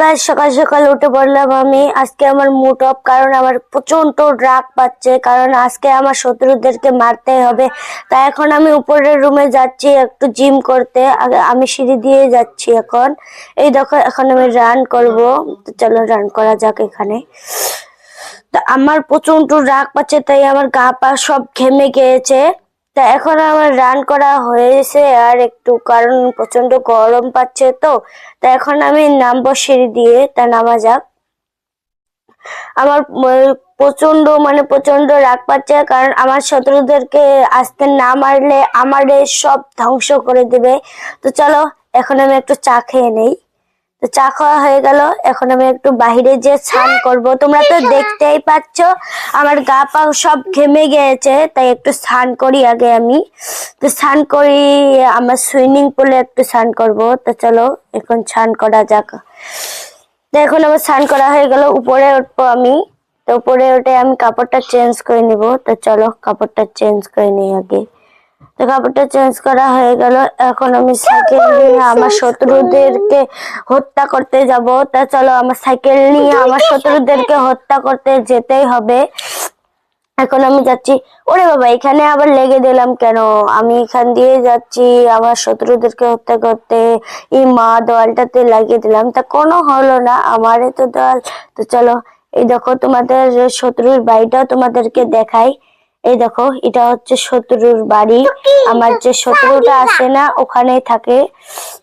Guys সকাল সকাল উঠে পড়লাম আমি আজকে আমার মুড অফ কারণ আমার প্রচণ্ড রাগ পাচ্ছে, কারণ আজকে আমার শত্রুদেরকে মারতে হবে। তাই এখন আমি উপরের রুমে যাচ্ছি একটু জিম করতে। আমি সিঁড়ি দিয়ে যাচ্ছি এখন। এই দেখো, এখন আমি রান করব। চলো রান করা যাক এখানে। আমার প্রচণ্ড রাগ পাচ্ছে, তাই আমার গা পা সব ঘেমে গিয়েছে। তা এখন আমার রান করা হয়েছে আর একটু কারণ প্রচণ্ড গরম পাচ্ছে তো। তা এখন আমি নামবো সিঁড়ি দিয়ে, তা নামা যাক। আমার প্রচণ্ড মানে প্রচণ্ড রাগ পাচ্ছে কারণ আমার শত্রুদেরকে আসতে না মারলে আমার সব ধ্বংস করে দেবে। তো চলো, এখন আমি একটু চা খেয়ে নেই। তো চা খাওয়া হয়ে গেল। এখন আমি একটু বাইরে যে স্নান করব। তোমরা তো দেখতেই পাচ্ছ আমার গা পা সব ঘেমে গিয়েছে তাই একটু স্নান করি আগে আমি। তো স্নান করি আমার সুইমিং পুলে একটু স্নান করব। তো চলো এখন স্নান করা যাক। তো এখন আমার স্নান করা হয়ে গেল উপরে উঠবো আমি। তো উপরে উঠে আমি কাপড়টা চেঞ্জ করে নিব। তো চলো কাপড়টা চেঞ্জ করে নিই আগে। তো কাপড়টা চেঞ্জ করা হয়ে গেল। এখন আমি সাইকেল নিয়ে আমার শত্রুদেরকে হত্যা করতে যাব। তা চলো আমার সাইকেল নিয়ে আমার শত্রুদেরকে হত্যা করতে যেতেই হবে। এখন আমি যাচ্ছি। ওরে বাবা এখানে আবার লেগে দিলাম কেন? আমি এখান দিয়ে যাচ্ছি আমার শত্রুদেরকে হত্যা করতে। এই মা দেওয়ালটাতে লাগিয়ে দিলাম। তা কোনো হলো না আমারে তো দেওয়াল তো চলো এই দেখো তোমাদের শত্রুর বাড়িটাও তোমাদেরকে দেখাই। এই দেখো এটা হচ্ছে শত্রুর বাড়ি। আমার যে শত্রুটা আছে না ওখানেই থাকে।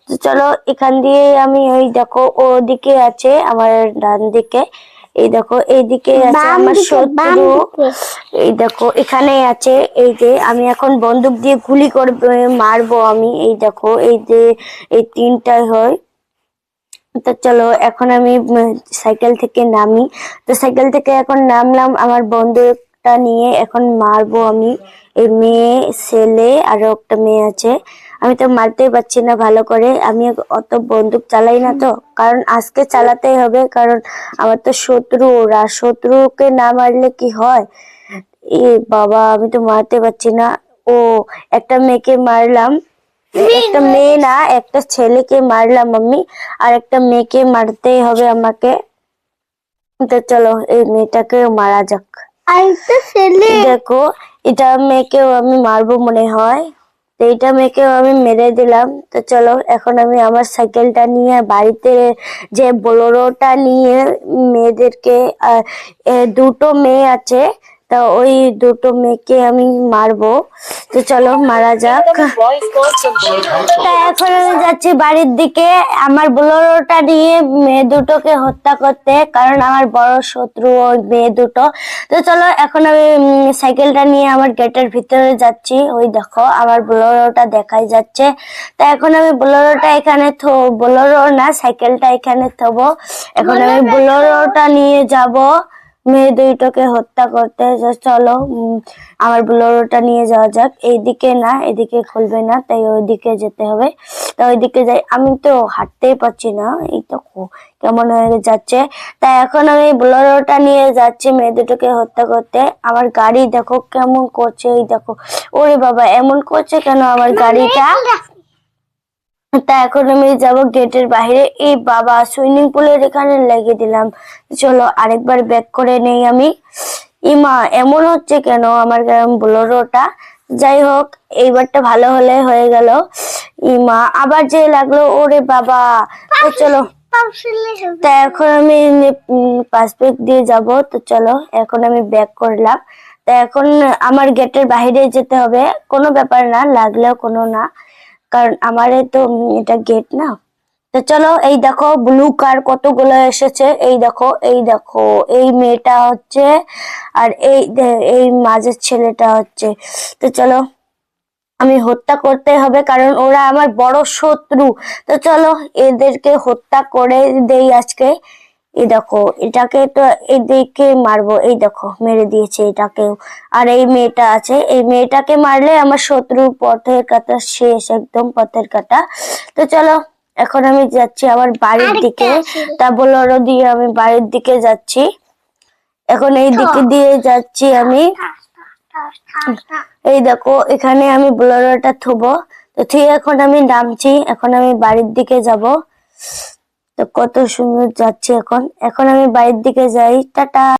তো চলো এখান দিয়ে আমি ওই দেখো ওদিকে আছে আমার ডান দিকে। এই দেখো এইদিকে আছে আমার শত্রু। এই দেখো এখানে আছে এই যে আমি এখন বন্দুক দিয়ে গুলি করবে মারবো আমি। এই দেখো এই যে এই তিনটাই হয়। তো চলো এখন আমি সাইকেল থেকে নামি। তো সাইকেল থেকে এখন নামলাম আমার বন্দুকটা নিয়ে এখন মারবো আমি। এই মেয়ে ছেলে আরও একটা মেয়ে আছে। আমি তো মারতেই পারছি না ভালো করে। আমি অত বন্দুক চালাই না তো। কারণ আজকে চালাতেই হবে। কারণ আমার তো শত্রু ওরা শত্রুকে না মারলে কি হয়? এ বাবা আমি তো মারতে পারছি না। ও একটা মেয়েকে মারলাম। একটা মেয়ে না একটা ছেলেকে মারলাম আমি। আর একটা মেয়েকে মারতেই হবে আমাকে। তো চলো এই মেয়েটাকে মারা যাক। দেখো, এটা মেয়েকেও আমি মারবো মনে হয়। তো এটা মেয়েকেও আমি মেরে দিলাম। তো চলো, এখন আমি আমার সাইকেলটা নিয়ে বাড়িতে যে বোলোরোটা নিয়ে মেয়েদেরকে দুটো মেয়ে আছে তা ওই দুটো মেয়েকে আমি মারবো। তো চলো, মারা যাক। তা এখন আমি যাচ্ছি বাড়ির দিকে। আমার বোলেরোটা নিয়ে মেয়ে দুটোকে হত্যা করতে, কারণ আমার বড় শত্রু ওই মেয়ে দুটো। তো চলো, এখন আমি সাইকেলটা নিয়ে আমার গেটের ভিতরে যাচ্ছি। ওই দেখো, আমার বোলেরোটা দেখাই যাচ্ছে। তা এখন আমি বোলেরোটা এখানে থো, বোলেরো না, সাইকেলটা এখানে থবো। এখন আমি বোলেরোটা নিয়ে যাব। মেয়ে দুইটাকে হত্যা করতে চলো আমার বোলেরোটা নিয়ে যাওয়া যাক। এইদিকে না এদিকে খুলবে না তাই ওইদিকে যেতে হবে। তা ওইদিকে যাই। আমি তো হাঁটতেই পারছি না এই তো কেমন হয়ে যাচ্ছে। তাই এখন আমি বোলেরোটা নিয়ে যাচ্ছি মেয়ে দুটোকে হত্যা করতে। আমার গাড়ি দেখো কেমন করছে এই দেখো। ওরে বাবা এমন করছে কেন আমার গাড়িটা? তা এখন আমি যাব গেটের বাইরে এই বাবা সুইমিং পুলের এখানে লেগে দিলাম। চলো আরেকবার ব্যাক করে নেই আমি। ইমা এমন হচ্ছে কেন আমার বোলেরোটা? যাই হোক এইবারটা ভালো হলে হয়ে গেল। ইমা আবার যে লাগল ওরে বাবা। তো চলো। তা এখন আমি পাসপোর্ট দিয়ে যাব। তো চলো এখন আমি ব্যাক করলাম। তা এখন আমার গেটের বাইরে যেতে হবে। কোনো ব্যাপার না লাগলেও কোনো না। কারণ আমার তো এটা গেট না। তো চলো, এই দেখো ব্লু কার কতগুলো এসেছে। এই দেখো এই দেখো, এই মেয়েটা হচ্ছে, আর এই এই মাঝের ছেলেটা হচ্ছে। তো চলো, আমি হত্যা করতে হবে, কারণ ওরা আমার বড় শত্রু। তো চলো, এদেরকে হত্যা করে দেই আজকে। এই দেখো এটাকে তো এদিকে মারবো এই দেখো মেরে দিয়েছে এটাকেও। আর এই মেয়েটা আছে এই মেয়েটাকে মারলে আমার শত্রু পথের কাটা শেষ একদম পথের কাটা। তো চলো এখন আমি যাচ্ছি আমার বাড়ির দিকে। তা বোলেরো দিয়ে আমি বাড়ির দিকে যাচ্ছি। এখন এই দিকে দিয়ে যাচ্ছি আমি। এই দেখো এখানে আমি বোলেরোটা থুবো। তো ঠিক এখন আমি নামছি এখন আমি বাড়ির দিকে যাব। কত সুন্দর যাচ্ছে এখন। এখন আমি বাড়ির দিকে যাই। টাটা।